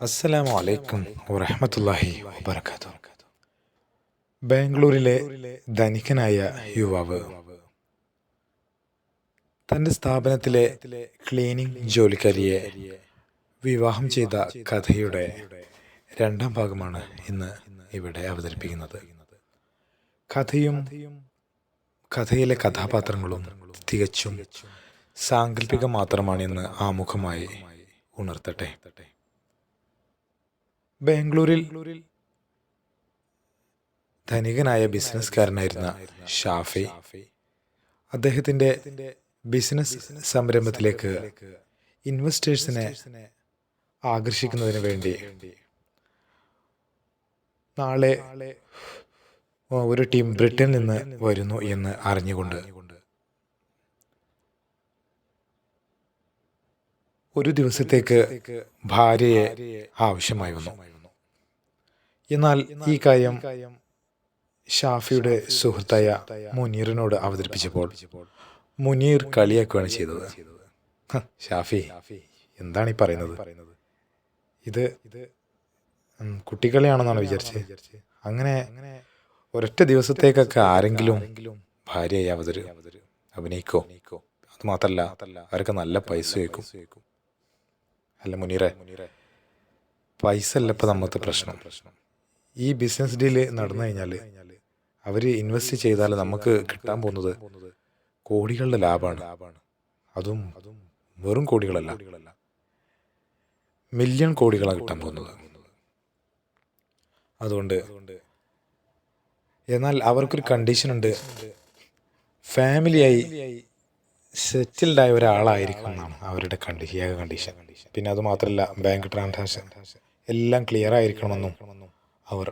അസ്സലാമു അലൈക്കും വറഹമത്തല്ലാഹി വബർക്കാത്തു ബാംഗ്ലൂരിലെ ധനികനായ യുവാവ് തന്റെ സ്ഥാപനത്തിലെ ക്ലീനിംഗ് ജോലിക്കാരിയെ വിവാഹം ചെയ്ത കഥയുടെ രണ്ടാം ഭാഗമാണ് ഇന്ന് ഇവിടെ അവതരിപ്പിക്കുന്നത്. കഥയും കഥയിലെ കഥാപാത്രങ്ങളും തികച്ചും സാങ്കല്പികം മാത്രമാണെന്ന് ആമുഖമായി ഉണർത്തട്ടെ. ബാംഗ്ലൂരിൽ ധനികനായ ബിസിനസ്സുകാരനായിരുന്ന ഷാഫി അദ്ദേഹത്തിന്റെ ബിസിനസ് സംരംഭത്തിലേക്ക് ഇൻവെസ്റ്റേഴ്സിനെ ആകർഷിക്കുന്നതിന് വേണ്ടി. നാളെ ഒരു ടീം ബ്രിട്ടനിൽ നിന്ന് വരുന്നു എന്ന് അറിഞ്ഞുകൊണ്ട്. ഒരു ദിവസത്തേക്ക് ഭാര്യയെ ആവശ്യമായി വന്നു. എന്നാൽ ഈ കാര്യം ഷാഫിയുടെ സുഹൃത്തായ മുനീറിനോട് അവതരിപ്പിച്ചപ്പോൾ മുനീർ കളിയാക്കുകയാണ് ചെയ്തത്. ഷാഫി എന്താണ് ഈ പറയുന്നത്? ഇത് ഇത് കുട്ടിക്കളിയാണെന്നാണ് വിചാരിച്ചത് അങ്ങനെ ഒരൊറ്റ ദിവസത്തേക്കൊക്കെ ആരെങ്കിലും ഭാര്യയായി അവതരി അഭിനയിക്കോ? അത് മാത്രല്ല അവരൊക്കെ നല്ല പൈസ വയ്ക്കും. അല്ല മുനീറെ പൈസ അല്ല നമ്മത്തെ പ്രശ്നം. പ്രശ്നം. ഈ ബിസിനസ് ഡീൽ നടന്നു കഴിഞ്ഞാൽ അവർ ഇൻവെസ്റ്റ് ചെയ്താൽ നമുക്ക് കിട്ടാൻ പോകുന്നത് കോടികളുടെ ലാഭമാണ്. അതും വെറും കോടികളല്ല. മില്യൺ കോടികളാണ് കിട്ടാൻ പോകുന്നത്. അതുകൊണ്ട് എന്നാൽ അവർക്കൊരു കണ്ടീഷൻ ഉണ്ട്. ഫാമിലിയായി സെറ്റിൽഡ് ആയ ഒരാളായിരിക്കും എന്നാണ് അവരുടെ കണ്ടീഷൻ പിന്നെ അത് മാത്രമല്ല ബാങ്ക് ട്രാൻസാക്ഷൻ എല്ലാം ക്ലിയർ ആയിരിക്കണമെന്നും. അവർ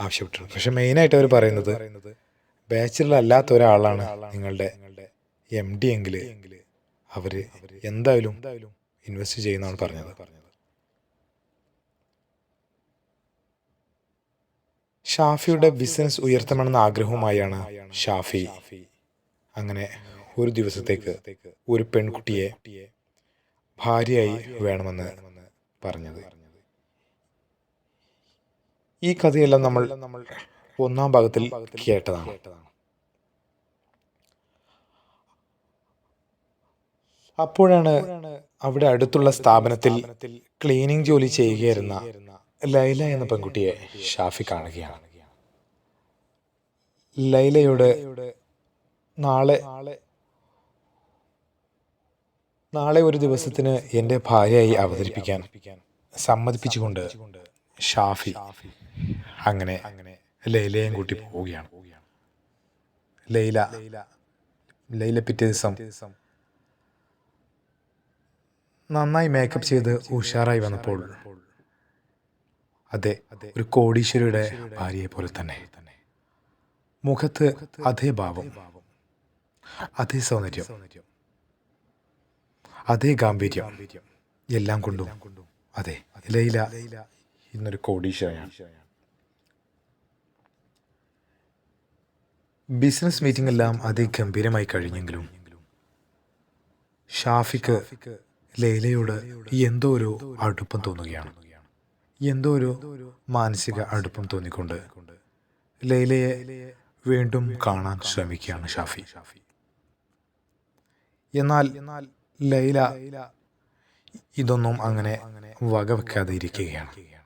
ആവശ്യപ്പെട്ടിട്ടുണ്ട്. പക്ഷെ മെയിനായിട്ട് അവർ പറയുന്നത് ബാച്ചിലർ അല്ലാത്ത ഒരാളാണ് നിങ്ങളുടെ എം ഡി എങ്കിൽ അവർ എന്തായാലും ഇൻവെസ്റ്റ് ചെയ്യുന്നതാണ് പറഞ്ഞത്. ഷാഫിയുടെ ബിസിനസ് ഉയർത്തണമെന്ന ആഗ്രഹവുമായാണ് ഷാഫി. അങ്ങനെ ഒരു ദിവസത്തേക്ക് ഒരു പെൺകുട്ടിയെ ഭാര്യയായി വേണമെന്ന് പറഞ്ഞത്. ഈ കഥയെല്ലാം നമ്മൾ നമ്മൾ ഒന്നാം ഭാഗത്തിൽ കേട്ടതാണ്. അപ്പോഴാണ് അവിടെ അടുത്തുള്ള സ്ഥാപനത്തിൽ ക്ലീനിങ് ജോലി ചെയ്യുകയായിരുന്ന ലൈല എന്ന പെൺകുട്ടിയെ ഷാഫി കാണുകയാണ്. ലൈലയുടെ നാളെ നാളെ ഒരു ദിവസത്തിന് എന്റെ ഭാര്യയായി അവതരിപ്പിക്കാൻ സമ്മതിപ്പിച്ചുകൊണ്ട് ഷാഫി അങ്ങനെ ലൈലയും കൂട്ടി പോവുകയാണ്. ലൈല ലൈല പിറ്റേ ദിവസം നന്നായി മേക്കപ്പ് ചെയ്ത് ഉഷാറായി വന്നപ്പോൾ അതെ ഒരു കോടീശ്വരിയുടെ ഭാര്യയെ പോലെ തന്നെ. മുഖത്ത് അതേ ഭാവം അതേ സൗന്ദര്യം അതേ ഗാംഭീര്യം എല്ലാം കൊണ്ടും അതെ ലൈല ഇന്നൊരു കോടീശ്വരയാണ് ബിസിനസ് മീറ്റിംഗ് എല്ലാം അതിഗംഭീരമായി കഴിഞ്ഞെങ്കിലും ഷാഫിക്ക് ലൈലയോട് എന്തോ ഒരു അടുപ്പം തോന്നുകയാണ്. എന്തോ ഒരു മാനസിക അടുപ്പം തോന്നിക്കൊണ്ട് ലൈലയെ വീണ്ടും കാണാൻ ശ്രമിക്കുകയാണ് ഷാഫി. എന്നാൽ ലൈല ഇതൊന്നും അങ്ങനെ വകവെക്കാതെ ഇരിക്കുകയാണ്.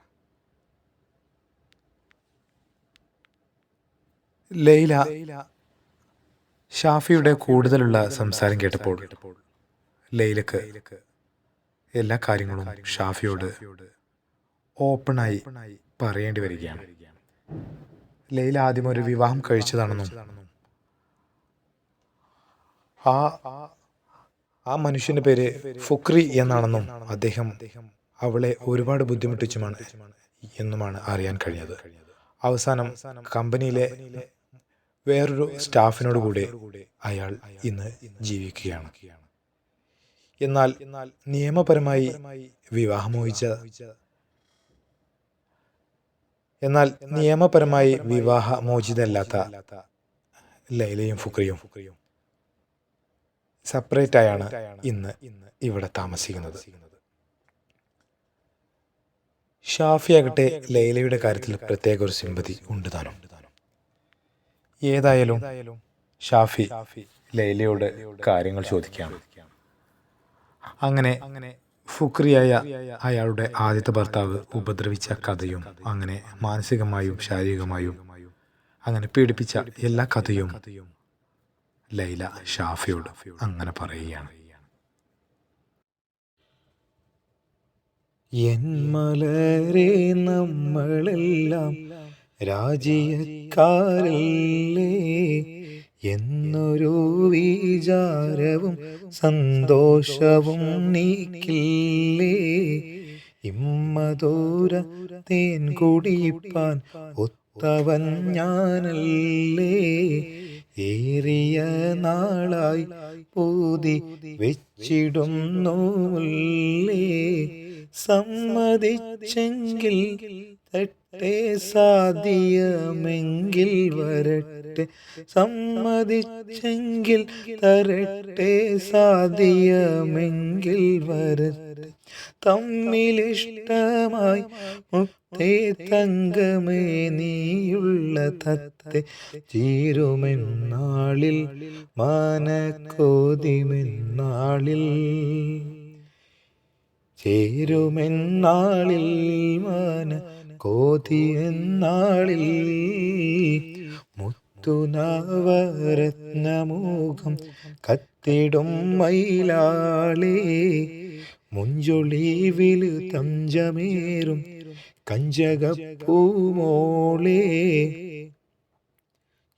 ലൈല ഷാഫിയുടെ കൂടുതലുള്ള സംസാരം കേട്ടപ്പോൾ ലൈലക്ക് എല്ലാ കാര്യങ്ങളും ഷാഫിയോട് ഓപ്പണായി പറയേണ്ടി വരികയാണ്. ലൈല ആദ്യം ഒരു വിവാഹം കഴിച്ചതാണെന്നും ആ ആ മനുഷ്യന്റെ പേര് ഫുക്രി എന്നാണെന്നും അദ്ദേഹം അവളെ ഒരുപാട് ബുദ്ധിമുട്ടിച്ചുമാണ് എന്നുമാണ് അറിയാൻ കഴിഞ്ഞത് അവസാനം കമ്പനിയിലെ വേറൊരു സ്റ്റാഫിനോട് കൂടെ അയാൾ ഇന്ന് ജീവിക്കുകയാണ്. എന്നാൽ നിയമപരമായി വിവാഹമോഹിച്ച എന്നാൽ നിയമപരമായി വിവാഹമോചിതല്ലാത്ത ലൈലയും ഫുക്രിയും സെപ്പറേറ്റ് ആയാണ് ഇന്ന് ഇവിടെ താമസിക്കുന്നത്. ഷാഫിയാകട്ടെ ലൈലയുടെ കാര്യത്തിൽ പ്രത്യേക ഒരു സിമ്പതി ഉണ്ട് താനും. ഏതായാലും ഷാഫി ലൈലയോട് കാര്യങ്ങൾ ചോദിക്കാം. അങ്ങനെ അങ്ങനെ ഫുക്രിയായ അയാളുടെ ആദ്യത്തെ ഭർത്താവ് ഉപദ്രവിച്ച കഥയും അങ്ങനെ മാനസികമായും ശാരീരികമായും അങ്ങനെ പീഡിപ്പിച്ച എല്ലാ കഥയും ലൈല ഷാഫിയോട് അങ്ങനെ പറയുകയാണ്. എൻ നമ്മളെല്ലാം രാജ്യക്കാരല്ലേ? എന്നൊരു വിചാരവും സന്തോഷവും നീക്കില്ലേ? ഇമ്മദൂര തേൻ കുടിപ്പാൻ ഒത്തവൻ ഞാനല്ലേ? ഏറിയ നാളായി പൂതി വെച്ചിടുന്നുല്ലേ സമ്മതിച്ചെങ്കിൽ തട്ടെ സാധ്യമെങ്കിൽ വരട്ടെ സമ്മതിച്ചെങ്കിൽ തരട്ടെ സാധ്യമെങ്കിൽ വരട്ടെ. തമ്മിലിഷ്ടമായി മുത്തേ തങ്കമേ നീയുള്ള തത്തെ ചീരുമെന്നാളിൽ മാനക്കോതിമെന്നാളിൽ ചേരുമെന്നാളിൽ മാന കോതി എന്നാളിൽ മുത്തുനവരത്നമൂഖം കത്തിടും മയിലാളേ. മുഞ്ചൊളിവിൽ തഞ്ചമേറും കഞ്ചകപ്പൂമോളേ.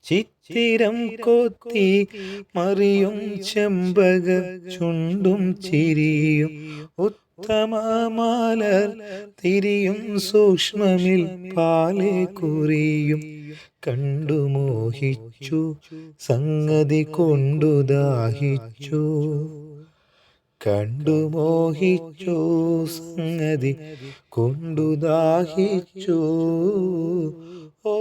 ചിത്തിരം കൊത്തി മറിയും ചെമ്പക ചുണ്ടും ചിരിയും ഉത്തമമാലർ തിരിയും സൂക്ഷ്മമിൽ പാലെ കുറിയും കണ്ടു മോഹിച്ചു സംഗതി കൊണ്ടു ദാഹിച്ചു. കണ്ടു മോഹിച്ചു സംഗതി കൊണ്ടു ദാഹിച്ചു. ഓ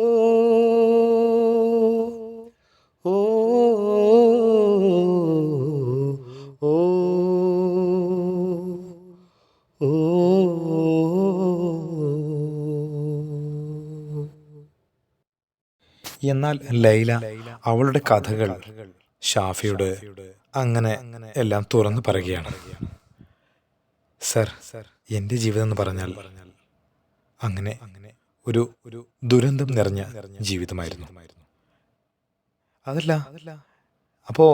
എന്നാൽ ലൈല അവളുടെ കഥകൾ ഷാഫിയുടെ അങ്ങനെ എല്ലാം തുറന്നു പറയുകയാണ്. സർ എന്റെ ജീവിതം എന്ന് പറഞ്ഞാൽ അങ്ങനെ ഒരു ഒരു ദുരന്തം നിറഞ്ഞ ജീവിതമായിരുന്നു. അതല്ല അപ്പോ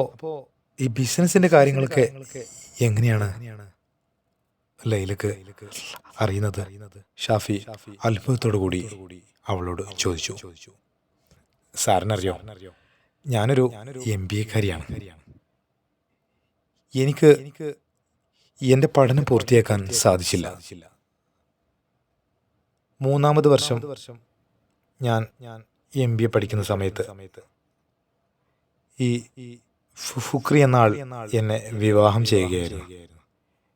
ഈ ബിസിനസിന്റെ കാര്യങ്ങളൊക്കെ എങ്ങനെയാണ് ലൈലക്ക് അറിയുന്നത്? ഷാഫി അത്ഭുതത്തോടു കൂടി അവളോട് ചോദിച്ചു. സാറിനറിയോ? ഞാനൊരു എം ബി എക്കാരിയാണ് എനിക്ക് എന്റെ പഠനം പൂർത്തിയാക്കാൻ സാധിച്ചില്ല. മൂന്നാമത് വർഷം ഞാൻ ഞാൻ എം ബി എ പഠിക്കുന്ന സമയത്ത് ഈ ഫുക്രി എന്ന ആൾ എന്നെ വിവാഹം ചെയ്യുകയായിരുന്നു.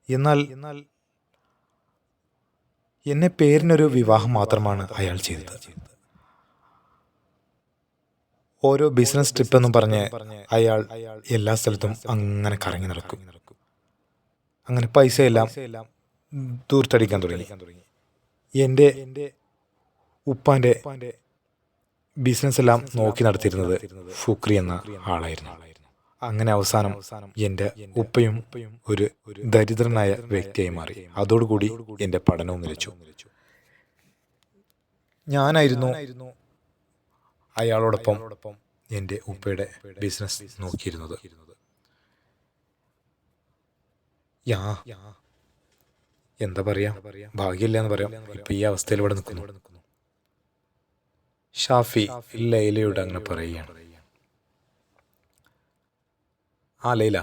എന്നാൽ എന്നെ പേരിനൊരു വിവാഹം മാത്രമാണ് അയാൾ ചെയ്തത്. ഓരോ ബിസിനസ് ട്രിപ്പ് എന്നും പറഞ്ഞ് അയാൾ എല്ലാ സ്ഥലത്തും അങ്ങനെ കറങ്ങി നടക്കും. അങ്ങനെ പൈസയെല്ലാം ദൂർത്തടിക്കാൻ തുടങ്ങി. എന്റെ ഉപ്പാന്റെ ബിസിനസ് എല്ലാം നോക്കി നടത്തിയിരുന്നത് ഫുക്രി എന്ന ആളായിരുന്നു. അങ്ങനെ അവസാനം എന്റെ ഉപ്പയും ഒരു ദരിദ്രനായ വ്യക്തിയായി മാറി. അതോടുകൂടി എന്റെ പഠനവും നിലച്ചു. ഞാനായിരുന്നു അയാളോടൊപ്പം എന്റെ ഉപ്പയുടെ ബിസിനസ് നോക്കിയിരുന്നത്. യാ എന്താ പറയാ? ഭാഗ്യമില്ല എന്ന് പറയാം. ഇപ്പൊ ഈ അവസ്ഥയിൽ ഇവിടെ നിൽക്കുന്നു. ഷാഫി ലൈലയോട് അങ്ങനെ പറയുകയാണ്. ആ ലൈല.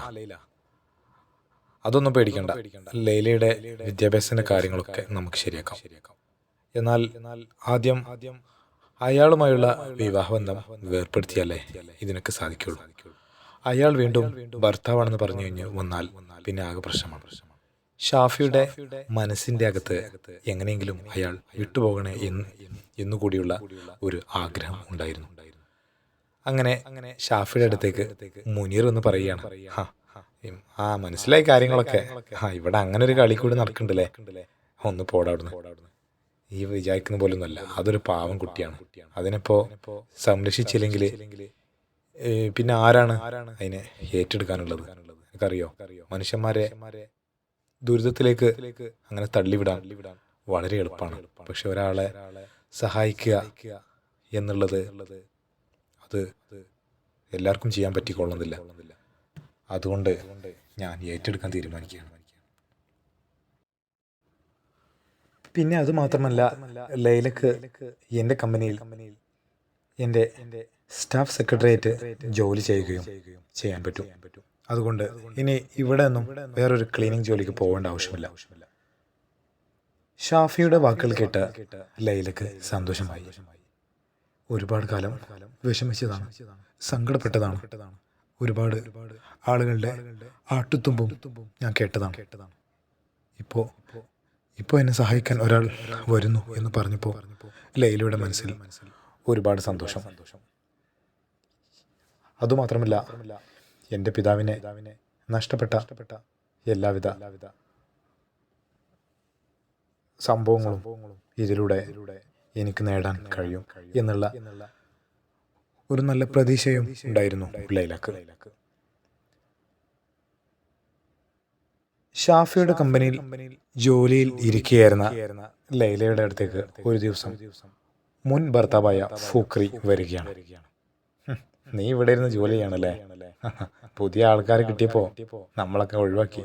അതൊന്നും പേടിക്കണ്ട. ലൈലയുടെ വിദ്യാഭ്യാസത്തിന്റെ കാര്യങ്ങളൊക്കെ നമുക്ക് ശരിയാക്കാം. എന്നാൽ ആദ്യം ആദ്യം അയാളുമായുള്ള വിവാഹബന്ധം വേർപ്പെടുത്തിയാലേ ഇതിനൊക്കെ സാധിക്കുള്ളൂ. അയാൾ വീണ്ടും ഭർത്താവാണെന്ന് പറഞ്ഞു കഴിഞ്ഞ് വന്നാൽ പിന്നെ ആകെ പ്രശ്നമാണ്. ഷാഫിയുടെ മനസ്സിന്റെ അകത്ത് എങ്ങനെയെങ്കിലും അയാൾ വിട്ടുപോകണേ എന്ന് എന്നുകൂടിയുള്ള ഒരു ആഗ്രഹം ഉണ്ടായിരുന്നു. അങ്ങനെ അങ്ങനെ ഷാഫിയുടെ അടുത്തേക്ക് മുനീർ എന്ന് പറയുകയാണ് ആ മനസ്സിലായി കാര്യങ്ങളൊക്കെ ആ ഇവിടെ അങ്ങനെ ഒരു കളി കൂടി നടക്കണ്ടല്ലേ ഒന്ന് പോടാ ഈ വിചാരിക്കുന്ന പോലൊന്നുമല്ല. അതൊരു പാവം കുട്ടിയാണ്. അതിനിപ്പോ സംരക്ഷിച്ചില്ലെങ്കിൽ പിന്നെ ആരാണ് അതിനെ ഏറ്റെടുക്കാനുള്ളത്? എനിക്കറിയോ? മനുഷ്യന്മാരെ ദുരിതത്തിലേക്ക് അങ്ങനെ തള്ളിവിടാൻ വളരെ എളുപ്പമാണ്. പക്ഷെ ഒരാളെ സഹായിക്കുക എന്നുള്ളത് അത് എല്ലാവർക്കും ചെയ്യാൻ പറ്റിക്കൊള്ളുന്നില്ല അതുകൊണ്ട് ഞാൻ ഏറ്റെടുക്കാൻ തീരുമാനിക്കുകയാണ്. പിന്നെ അത് മാത്രമല്ല ലൈലക്ക് എന്റെ കമ്പനിയിൽ എന്റെ സ്റ്റാഫ് സെക്രട്ടേറിയറ്റ് ജോലി ചെയ്യുകയും ചെയ്യാൻ പറ്റും. അതുകൊണ്ട് ഇനി ഇവിടെ നിന്നും വേറൊരു ക്ലീനിങ് ജോലിക്ക് പോകേണ്ട ആവശ്യമില്ല. ഷാഫിയുടെ വാക്കുകൾ കേട്ട് ലൈലക്ക് സന്തോഷമായി. ഒരുപാട് കാലം വിഷമിച്ചതാണ് സങ്കടപ്പെട്ടതാണ്. ഒരുപാട് ആളുകളുടെ ആട്ടുത്തുമ്പും ഞാൻ കേട്ടതാണ്. ഇപ്പോൾ ഇപ്പോൾ എന്നെ സഹായിക്കാൻ ഒരാൾ വരുന്നു എന്ന് പറഞ്ഞപ്പോൾ ലൈലയുടെ മനസ്സിൽ ഒരുപാട് സന്തോഷം. അതുമാത്രമല്ല എന്റെ പിതാവിനെ നഷ്ടപ്പെട്ട എല്ലാവിധ സംഭവങ്ങളും ഇതിലൂടെ എനിക്ക് നേടാൻ കഴിയും എന്നുള്ള ഒരു നല്ല പ്രതീക്ഷയും ഉണ്ടായിരുന്നു ലൈലക്ക് ഷാഫിയുടെ കമ്പനിയിൽ ജോലിയിൽ ഇരിക്കുകയായിരുന്ന ലൈലയുടെ അടുത്തേക്ക് ഒരു ദിവസം മുൻ ഭർത്താവായ ഫുക്രി വരികയാണ്. നീ ഇവിടെ ഇരുന്ന് ജോലി ചെയ്യണല്ലേ പുതിയ ആൾക്കാരെ കിട്ടിയപ്പോ നമ്മളൊക്കെ ഒഴിവാക്കി.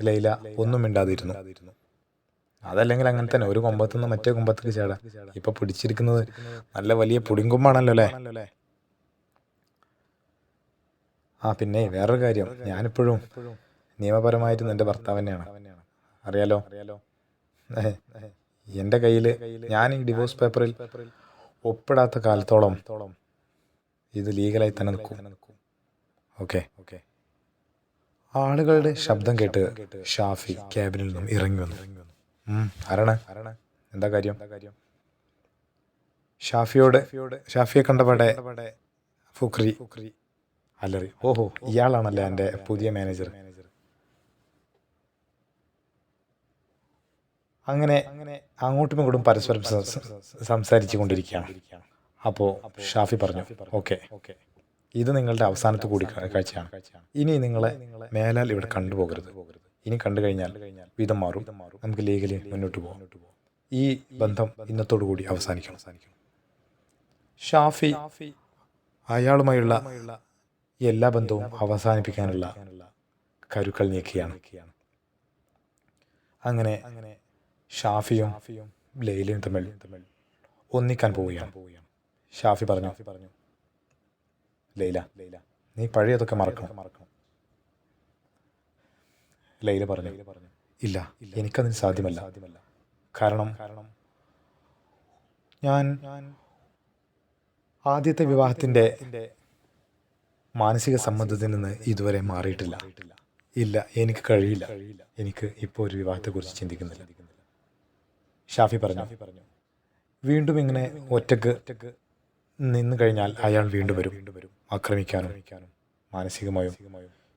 ലൈല ഒന്നും മിണ്ടാതിരുന്നു. അതല്ലെങ്കിൽ അങ്ങനെ തന്നെ ഒരു കൊമ്പത്തുനിന്ന് മറ്റേ കൊമ്പത്തേക്ക് ചേടാ. ഇപ്പൊ പിടിച്ചിരിക്കുന്നത് നല്ല വലിയ പുടിങ്കൊമ്പാണല്ലോ അല്ലേ? ആ പിന്നെ വേറൊരു കാര്യം. ഞാനിപ്പോഴും നിയമപരമായിട്ട് നിന്റെ ഭർത്താവ് തന്നെയാണ്. അറിയാലോ? എന്റെ എന്റെ കയ്യിൽ ഞാൻ ഈ ഡിവോഴ്സ് പേപ്പറിൽ ഒപ്പിടാത്ത കാലത്തോളം ഇത് ലീഗലായി തന്നെ നിൽക്കും. ഓക്കെ ഓക്കെ ആളുകളുടെ ശബ്ദം കേട്ട് ഷാഫി ക്യാബിനിൽ നിന്നും ഇറങ്ങി വന്നു. ആരാണ്? എന്താ കാര്യം? ഷാഫിയോട് ഷാഫിയെ കണ്ടപാടെ ഫുക്രി അല്ലറി ഓഹോ ഇയാളാണല്ലേ എന്റെ പുതിയ മാനേജർ അങ്ങനെ അങ്ങോട്ടും ഇങ്ങോട്ടും പരസ്പരം സംസാരിച്ചു കൊണ്ടിരിക്കുകയാണ്. അപ്പോൾ ഷാഫി പറഞ്ഞു ഓക്കെ. ഇത് നിങ്ങളുടെ അവസാനത്തെ കൂടി കാഴ്ചയാണ്. ഇനി നിങ്ങളെ മേലാൽ ഇവിടെ കണ്ടുപോകരുത്. ഇനി കണ്ടു കഴിഞ്ഞാൽ വിധം മാറും. നമുക്ക് ലീഗലി മുന്നോട്ട് പോകാം ഈ ബന്ധം ഇന്നത്തോടു കൂടി അവസാനിക്കണം. ഷാഫി അയാളുമായുള്ള എല്ലാ ബന്ധവും അവസാനിപ്പിക്കാനുള്ള കരുക്കൾ നീക്കുകയാണ്. അങ്ങനെ ഷാഫിയും ലൈലയും തമ്മിൽ ഒന്നിക്കാൻ പോവുകയാണ്. ഷാഫി പറഞ്ഞു പറഞ്ഞു ലൈല ലൈല നീ പഴയതൊക്കെ മറക്കണം. മറക്കണം ലൈല പറഞ്ഞു പറഞ്ഞു ഇല്ല എനിക്കതിന് സാധ്യമല്ല. സാധ്യമല്ല കാരണം കാരണം ഞാൻ ആദ്യത്തെ വിവാഹത്തിന്റെ മാനസിക സമ്മതത്തിൽ നിന്ന് ഇതുവരെ മാറിയിട്ടില്ല. ഇല്ല എനിക്ക് കഴിയില്ല. എനിക്ക് ഇപ്പോൾ ഒരു വിവാഹത്തെക്കുറിച്ച് ചിന്തിക്കുന്നില്ല. ഷാഫി പറഞ്ഞു. വീണ്ടും ഇങ്ങനെ ഒറ്റയ്ക്ക് നിന്ന് കഴിഞ്ഞാൽ അയാൾ വീണ്ടും വരും. ആക്രമിക്കാനും മാനസികമായും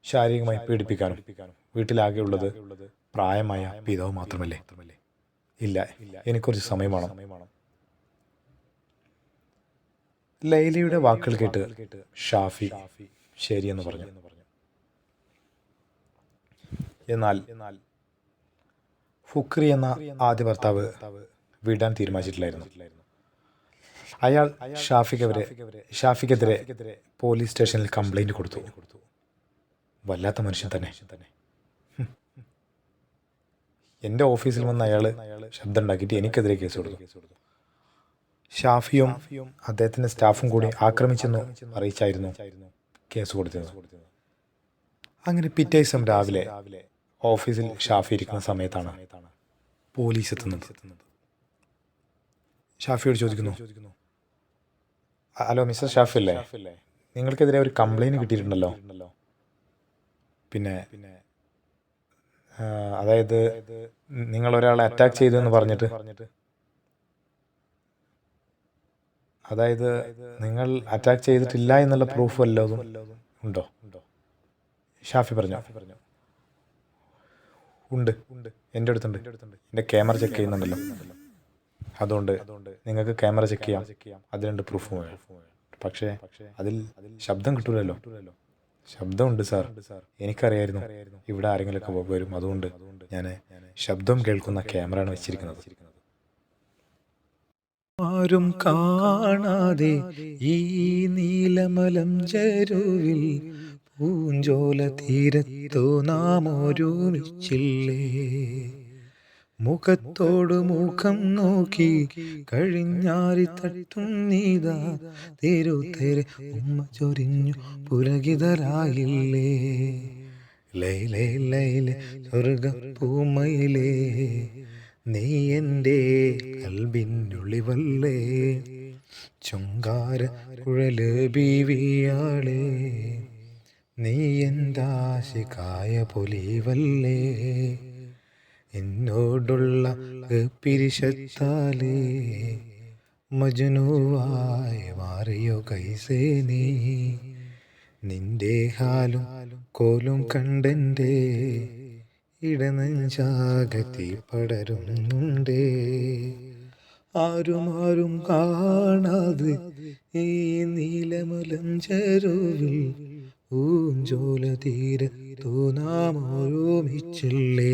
ശാരീരികമായി പീഡിപ്പിക്കാനും വീട്ടിലാകെയുള്ളത് പ്രായമായ പിതാവ് മാത്രമല്ലേ? ഇല്ല. എനിക്കൊരു സമയം വേണം. ലൈലയുടെ വാക്കുകൾ കേട്ട് ഷാഫി ശരിയെന്ന് പറഞ്ഞു. എന്നാൽ ഫുക്രി എന്ന ആദ്യ ഭർത്താവ് വിടാൻ തീരുമാനിച്ചിട്ടില്ലായിരുന്നു. അയാൾ ഷാഫിക്കെതിരെ ഷാഫിക്കെതിരെ പോലീസ് സ്റ്റേഷനിൽ കംപ്ലൈന്റ് കൊടുത്തു. വല്ലാത്ത മനുഷ്യൻ തന്നെ. എന്റെ ഓഫീസിൽ വന്ന് അയാൾ ശബ്ദം ഉണ്ടാക്കിയിട്ട് എനിക്കെതിരെ കേസ് കൊടുത്തു. ഷാഫിയും അദ്ദേഹത്തിന്റെ സ്റ്റാഫും കൂടി ആക്രമിച്ചെന്ന് അറിയിച്ചായിരുന്നു കേസ് കൊടുത്തത് അങ്ങനെ പിറ്റേ ദിവസം രാവിലെ ഓഫീസിൽ ഷാഫി ഇരിക്കുന്ന സമയത്താണ് പോലീസ് എത്തുന്നത്. ഷാഫിയോട് ചോദിക്കുന്നു ഹലോ മിസ്റ്റർ ഷാഫി അല്ലേ നിങ്ങൾക്കെതിരെ ഒരു കംപ്ലൈന്റ് കിട്ടിയിട്ടുണ്ടല്ലോ? പിന്നെ പിന്നെ അതായത് നിങ്ങൾ ഒരാളെ അറ്റാക്ക് ചെയ്തു എന്ന് പറഞ്ഞിട്ട്? അതായത് നിങ്ങൾ അറ്റാക്ക് ചെയ്തിട്ടില്ല എന്നുള്ള പ്രൂഫ് വല്ലതും ഉണ്ടോ? ഷാഫി പറഞ്ഞു. ഉണ്ട് ഉണ്ട്. എന്റെ അടുത്തുണ്ട്. എന്റെ ക്യാമറ ചെക്ക് ചെയ്യുന്നുണ്ടല്ലോ. അതുകൊണ്ട് നിങ്ങൾക്ക് ക്യാമറ ചെക്ക് ചെയ്യാം. അതിലുണ്ട് പ്രൂഫ് പക്ഷേ അതിൽ ശബ്ദം കിട്ടൂലല്ലോ. ശബ്ദമുണ്ട് സാർ. എനിക്കറിയായിരുന്നു. ഇവിടെ ആരെങ്കിലുമൊക്കെ വരും. അതുകൊണ്ട് ഞാൻ ശബ്ദം കേൾക്കുന്ന ക്യാമറയാണ് വെച്ചിരിക്കുന്നത്. ആരും കാണാതെ ഈ നീലമലം ചരുവിൽ പൂഞ്ചോല തീരത്തു നാം ഒരുമിച്ചില്ലേ? മുഖത്തോട് മുഖം നോക്കി കഴിഞ്ഞാരി തട്ടും നീതാ. തെരുതെരെ ഉമ്മ ചൊരിഞ്ഞു പുരകിതരായില്ലേ ലൈലേ ലൈലേ സ്വർഗപ്പൂമയിലേ നീ എന്റെ കൽബിനുള്ളിവല്ലേ ചുങ്കാര കുഴൽ ബീവിയാളേ. നീ എന്താശിക്കായ പൊലിവല്ലേ? എന്നോടുള്ള പിരിശത്താലേ മജുനുവായി മാറിയോ കൈസേ നീ? നിന്റെ ഹാലും കോലും കണ്ടെന്റെ ഇടനെഞ്ചാകത്തി പടരുന്നുണ്ടേ ആരും ആരും കാണാതെ ഈ നീലമലഞ്ചരുവിൽ ചെരുവിൽ ഊഞ്ചോല തീരത്തു നാം ഓരോമിച്ചില്ലേ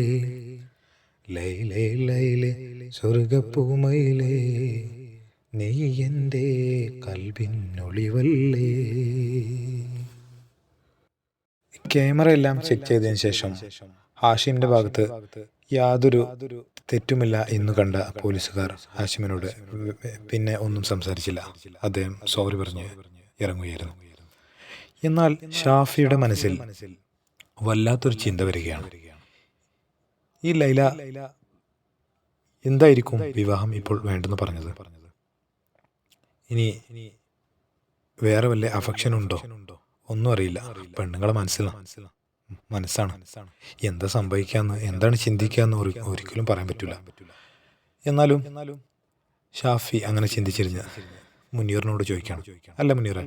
ലൈലേ ലൈലേ സ്വർഗപ്പൂമയിലേ നീ എന്റെ കൽവിനൊളിവല്ലേ? ക്യാമറ എല്ലാം ചെക്ക് ചെയ്തതിന് ശേഷം ഹാഷിമിന്റെ ഭാഗത്ത് യാതൊരു തെറ്റുമില്ല എന്ന് കണ്ട പോലീസുകാർ ഹാഷിമിനോട് പിന്നെ ഒന്നും സംസാരിച്ചില്ല. അദ്ദേഹം സോറി പറഞ്ഞ് ഇറങ്ങുകയായിരുന്നു. എന്നാൽ ഷാഫിയുടെ മനസ്സിൽ വല്ലാത്തൊരു ചിന്ത വരികയാണ്. ഈ ലൈല എന്തായിരിക്കും വിവാഹം ഇപ്പോൾ വേണ്ടെന്ന് പറഞ്ഞത്? ഇനി വേറെ വല്ല അഫക്ഷൻ ഉണ്ടോ? ഒന്നും അറിയില്ല. പെണ്ണുങ്ങളെ മനസ്സിലാണ് മനസ്സാണ്. എന്താ സംഭവിക്കാന്ന് എന്താണ് ചിന്തിക്കാന്ന് ഒരു- ഒരിക്കലും പറയാൻ പറ്റില്ല എന്നാലും ഷാഫി അങ്ങനെ ചിന്തിച്ചിരുന്ന മുനീറിനോട് ചോദിക്കണം. അല്ല മുനീറെ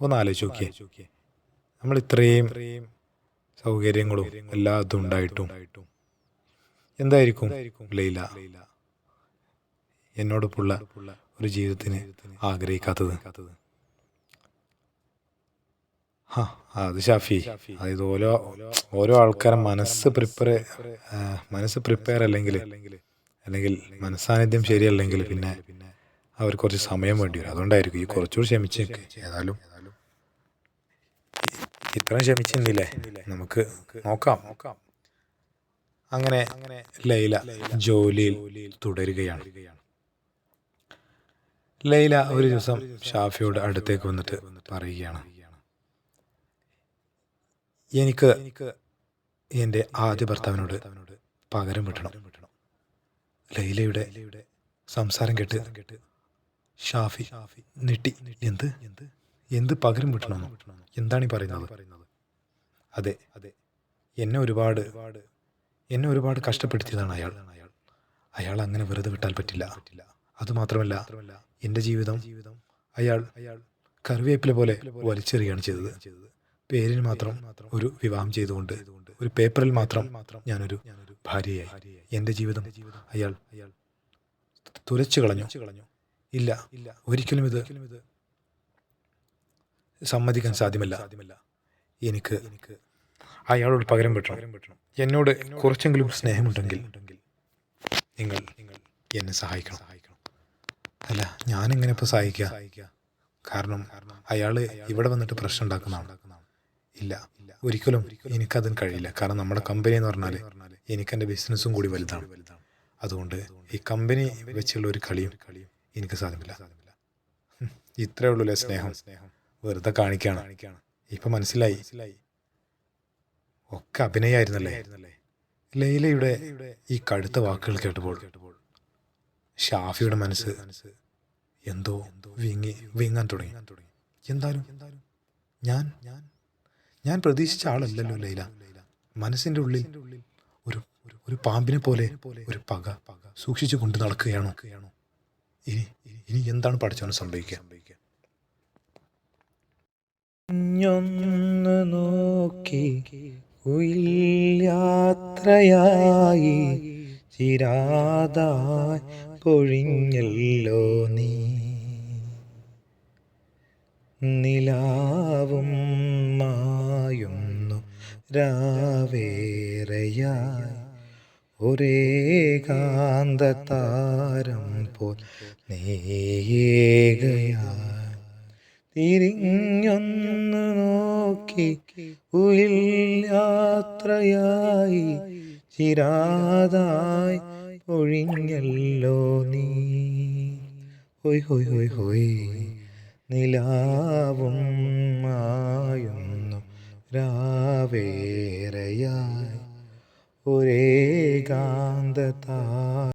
ഒന്ന് ആലോചിച്ച് നോക്കിയേ. നമ്മൾ ഇത്രയും സൗകര്യങ്ങളും എല്ലാ ഇതും ഉണ്ടായിട്ടും എന്തായിരിക്കും ലൈല? എന്നോടൊപ്പുള്ള ഒരു ജീവിതത്തിന് ആഗ്രഹിക്കാത്തത്. ഹാ, അത് ഷാഫി. അതായത് ഓരോ ഓരോ ആൾക്കാരെ മനസ്സ് പ്രിപ്പയർ മനസ്സ് പ്രിപ്പയർ അല്ലെങ്കിൽ അല്ലെങ്കിൽ മനസ്സാന്നിധ്യം ശരിയല്ലെങ്കിൽ പിന്നെ അവർ കുറച്ച് സമയം വേണ്ടി വരും. അതുകൊണ്ടായിരിക്കും ഈ കുറച്ചുകൂടി ക്ഷമിച്ചേക്ക്. ഏതായാലും ഇത്രയും ക്ഷമിച്ചിരുന്നില്ലേ? നമുക്ക് നോക്കാം. നോക്കാം അങ്ങനെ ലൈല ജോലിയിൽ തുടരുകയാണ്. ലൈല ഒരു ദിവസം ഷാഫിയോട് അടുത്തേക്ക് വന്നിട്ട് പറയുകയാണ് എനിക്ക് എന്റെ ആദ്യ ഭർത്താവിനോട് പകരം വിട്ടണം ലൈലയുടെ സംസാരം കേട്ട് ഷാഫി നെട്ടി എന്ത് എന്ത്? പകരം വിട്ടണമെന്നോ എന്താണ് ഈ പറയുന്നത്? അതെ അതെ. എന്നെ ഒരുപാട് എന്നെ ഒരുപാട് കഷ്ടപ്പെടുത്തിയതാണ് അയാൾ. അയാൾ അങ്ങനെ വെറുതെ വിട്ടാൽ പറ്റില്ല. അതുമാത്രമല്ല എന്റെ ജീവിതം അയാൾ കറിവേപ്പില പോലെ വലിച്ചെറിയാണ് ചെയ്തത്. പേരിന് മാത്രം ഒരു വിവാഹം ചെയ്തുകൊണ്ട് ഒരു പേപ്പറിൽ മാത്രം ഞാനൊരു ഭാര്യയായി. എന്റെ ജീവിതം അയാൾ തുലച്ചു കളഞ്ഞു. ഇല്ല ഒരിക്കലും ഇത് സമ്മതിക്കാൻ സാധ്യമല്ല. എനിക്ക് അയാളോട് പകരം പറ്റണം എന്നോട് കുറച്ചെങ്കിലും സ്നേഹമുണ്ടെങ്കിൽ നിങ്ങൾ എന്നെ സഹായിക്കണം. അല്ല ഞാൻ എങ്ങനെ ഇപ്പോൾ സഹായിക്കുക കാരണം അയാൾ ഇവിടെ വന്നിട്ട് പ്രശ്നം ഉണ്ടാക്കുന്നതാണ്. ഇല്ല. ഒരിക്കലും എനിക്കതിന് കഴിയില്ല. കാരണം നമ്മുടെ കമ്പനി എന്ന് പറഞ്ഞാൽ എനിക്ക് എന്റെ ബിസിനസ്സും കൂടി വലുതാണ്. അതുകൊണ്ട് ഈ കമ്പനി വെച്ചുള്ള ഒരു കളിയും എനിക്ക് സാധ്യമല്ല. ഇത്രയേ ഉള്ളൂ സ്നേഹം. സ്നേഹം. വെറുതെ കാണിക്കാണ്. ഇപ്പൊ മനസ്സിലായി. മനസ്സിലായി ഒക്കെ അഭിനയായിരുന്നല്ലേ? ലൈലയുടെ ഈ കടുത്ത വാക്കുകൾ കേട്ടപ്പോൾ ഷാഫിയുടെ മനസ്സ് മനസ്സ് എന്തോ വിങ്ങി വിങ്ങാൻ തുടങ്ങി. എന്തായാലും ഞാൻ ഞാൻ ഞാൻ പ്രതീക്ഷിച്ച ആളല്ലല്ലോ ലൈല. മനസ്സിന്റെ ഉള്ളിൽ ഒരു ഒരു പാമ്പിനെ പോലെ ഒരു പക സൂക്ഷിച്ചു കൊണ്ട് നടക്കുകയാണോ. ഇനി ഇനി എന്താണ് പഠിച്ചവന് സംഭവിക്കുക? ഞൊന്ന് നോക്കി ഉയിൽ യാത്രയായി. ചിരാതായി പൊഴിഞ്ഞല്ലോ നീ. നിലാവും മായുന്നു രാവേറയായി. ഒരേ കാന്തതാരം പോൽ നീയേകയായി. തിരിഞ്ഞൊന്നു നോക്കി ഉയിൽ യാത്രയായി ചിരാതായി ഒഴിഞ്ഞല്ലോ നീ. ഹൊയ് ഹൊയ് ഹൊയ് ഹൊയ്. നിലാവും മായുന്നു രാവേറെയായി. ഒരേ കാന്തതാ